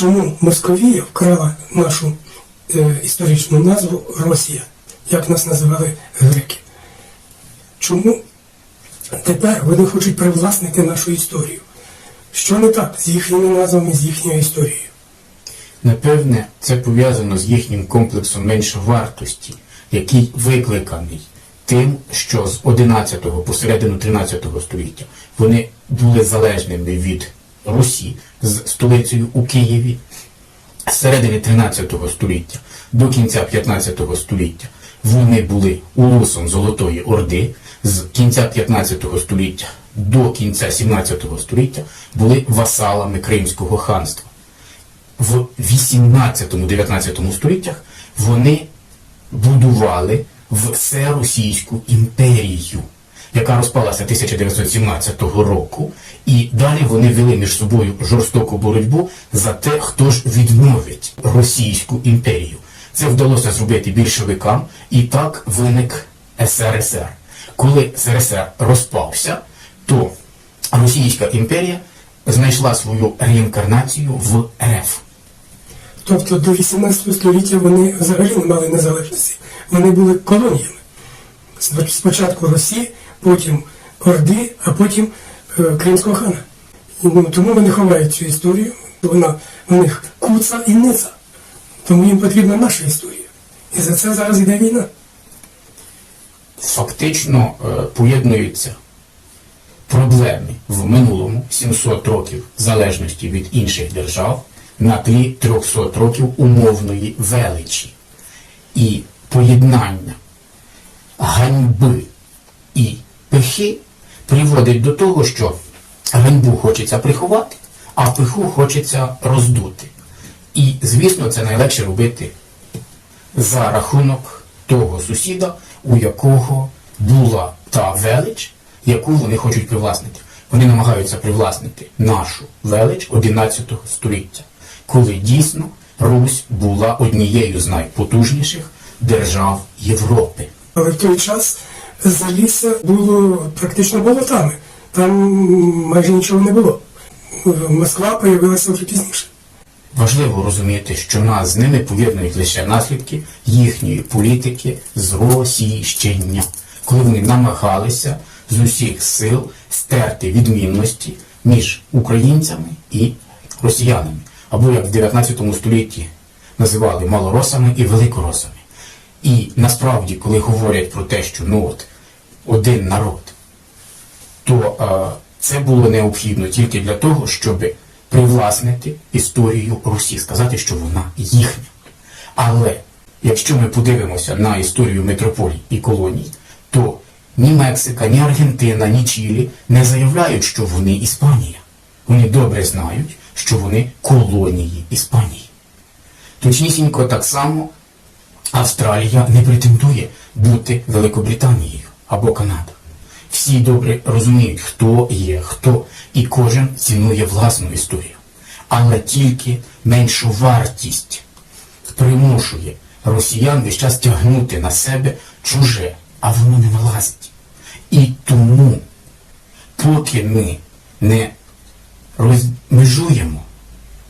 чому Московія вкрала нашу е, історичну назву Росія, як нас називали греки. Чому тепер вони хочуть привласнити нашу історію? Що не так з їхніми назвами, з їхньою історією? Напевне, це пов'язано з їхнім комплексом меншовартості, який викликаний тим, що з 11-го по середину 13-го століття вони були залежними від Русі з столицею у Києві. З середини 13 століття до кінця 15 століття. Вони були улусом Золотої Орди, з кінця 15 століття до кінця 17 століття були васалами Кримського ханства. В 18-19 століттях вони будували всеросійську імперію, яка розпалася 1917 року, і далі вони вели між собою жорстоку боротьбу за те, хто ж відновить Російську імперію. Це вдалося зробити більшовикам, і так виник СРСР. Коли СРСР розпався, то Російська імперія знайшла свою реінкарнацію в РФ. Тобто до 18 століття вони взагалі не мали незалежності. Вони були колоніями. Спочатку Росії, потім Орди, а потім е, Кримського хана. Ну, тому вони ховають цю історію. Вона у них куца і ниця. Тому їм потрібна наша історія. І за це зараз йде війна. Фактично е, поєднуються проблеми в минулому 700 років залежності від інших держав на тлі 300 років умовної величі. І поєднання ганьби пихи приводить до того, що ганьбу хочеться приховати, а пиху хочеться роздути. І, звісно, це найлегше робити за рахунок того сусіда, у якого була та велич, яку вони хочуть привласнити. Вони намагаються привласнити нашу велич 11 століття, коли дійсно Русь була однією з найпотужніших держав Європи. Але в той час Залісся було практично болотами. Там майже нічого не було. Москва появилася вже пізніше. Важливо розуміти, що нас з ними поєднують лише наслідки їхньої політики зросійщення, коли вони намагалися з усіх сил стерти відмінності між українцями і росіянами, або як в 19 столітті називали малоросами і великоросами. І насправді, коли говорять про те, що ну от один народ, то е, це було необхідно тільки для того, щоб привласнити історію Русі, сказати, що вона їхня. Але якщо ми подивимося на історію метрополій і колоній, то ні Мексика, ні Аргентина, ні Чилі не заявляють, що вони Іспанія. Вони добре знають, що вони колонії Іспанії. Точнісінько так само Австралія не претендує бути Великобританією або Канада. Всі добре розуміють, хто є хто, і кожен цінує власну історію. Але тільки меншу вартість примушує росіян весь час тягнути на себе чуже, а воно не налазить. І тому, поки ми не розмежуємо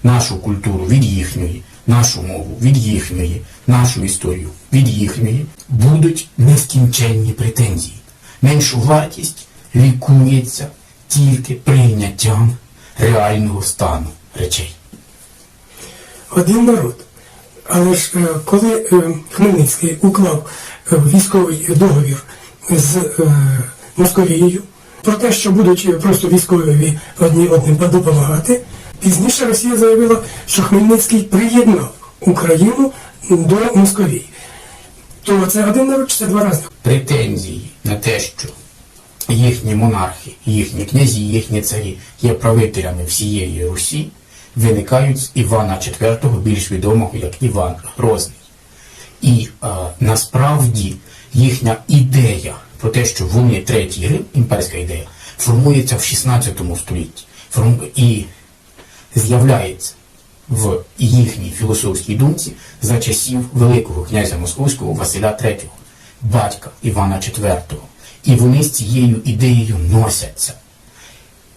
нашу культуру від їхньої, нашу мову від їхньої, нашу історію від їхньої, будуть нескінченні претензії. Меншу вартість лікується тільки прийняттям реального стану речей. один народ. Але ж е, коли е, Хмельницький уклав е, військовий договір з Московією про те, що будуть просто військові одні одним допомагати, пізніше Росія заявила, що Хмельницький приєднав Україну до Московії. То це один народ чи це два рази? Претензії на те, що їхні монархи, їхні князі, їхні царі є правителями всієї Русі, виникають з Івана IV, більш відомого як Іван Грозний. І е, насправді їхня ідея про те, що вони третій Рим, імперська ідея, формується в 16 столітті і з'являється в їхній філософській думці за часів Великого князя Московського Василя III, батька Івана IV. І вони з цією ідеєю носяться.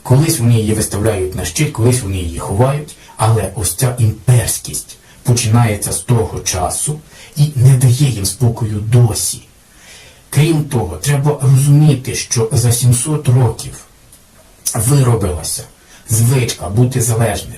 Колись вони її виставляють на щит, колись вони її ховають, Але ось ця імперськість починається з того часу і не дає їм спокою досі. Крім того, треба розуміти, що за 700 років виробилася звичка бути залежними.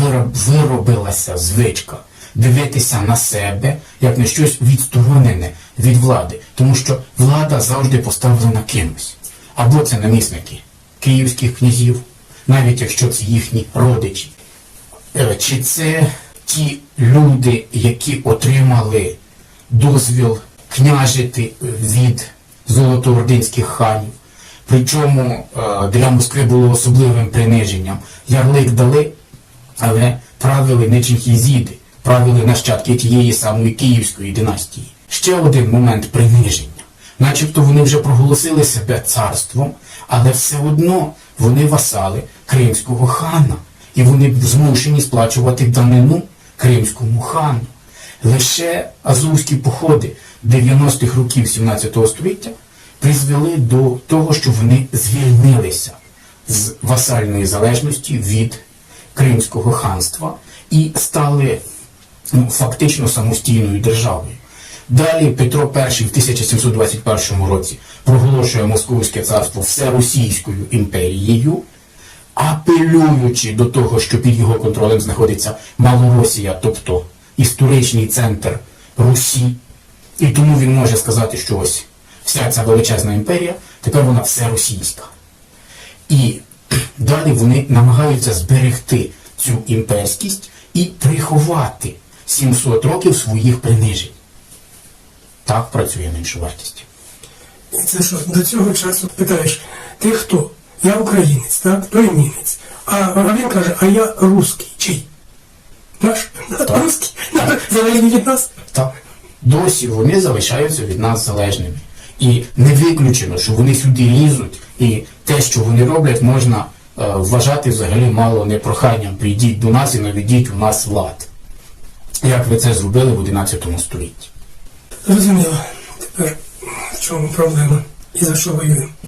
Вироб- Виробилася звичка дивитися на себе як на щось відсторонене від влади, тому що влада завжди поставлена кимось. Або це намісники київських князів, навіть якщо це їхні родичі. Е, Чи це ті люди, які отримали дозвіл княжити від золотоординських ханів? Причому е, для Москви було особливим приниженням. Ярлик дали, але правили не чинхізіди, правили нащадки тієї самої Київської династії. Ще один момент приниження. Начебто вони вже проголосили себе царством, але все одно вони васали кримського хана, і вони змушені сплачувати данину кримському хану. Лише азовські походи 90-х років 17 століття призвели до того, що вони звільнилися з васальної залежності від Кримського ханства і стали ну, фактично самостійною державою. Далі Петро І в 1721 році проголошує Московське царство всеросійською імперією, апелюючи до того, що під його контролем знаходиться Малоросія, тобто історичний центр Русі. І тому він може сказати, що ось вся ця величезна імперія, тепер вона все російська. І далі вони намагаються зберегти цю імперськість і приховати 700 років своїх принижень. Так працює меншовартість. Це що, до цього часу питаєш, ти хто? Я українець, так? Той німець. А, він каже, а я русський. Чий? Наш? Русський? Залежний від нас? Так. Досі вони залишаються від нас залежними. І не виключено, що вони сюди лізуть, і те, що вони роблять, можна е, вважати взагалі мало не проханням. Прийдіть до нас і наведіть у нас лад. Як ви це зробили в 11 столітті. Зрозуміло. Тепер в чому проблема? І за що воюємо?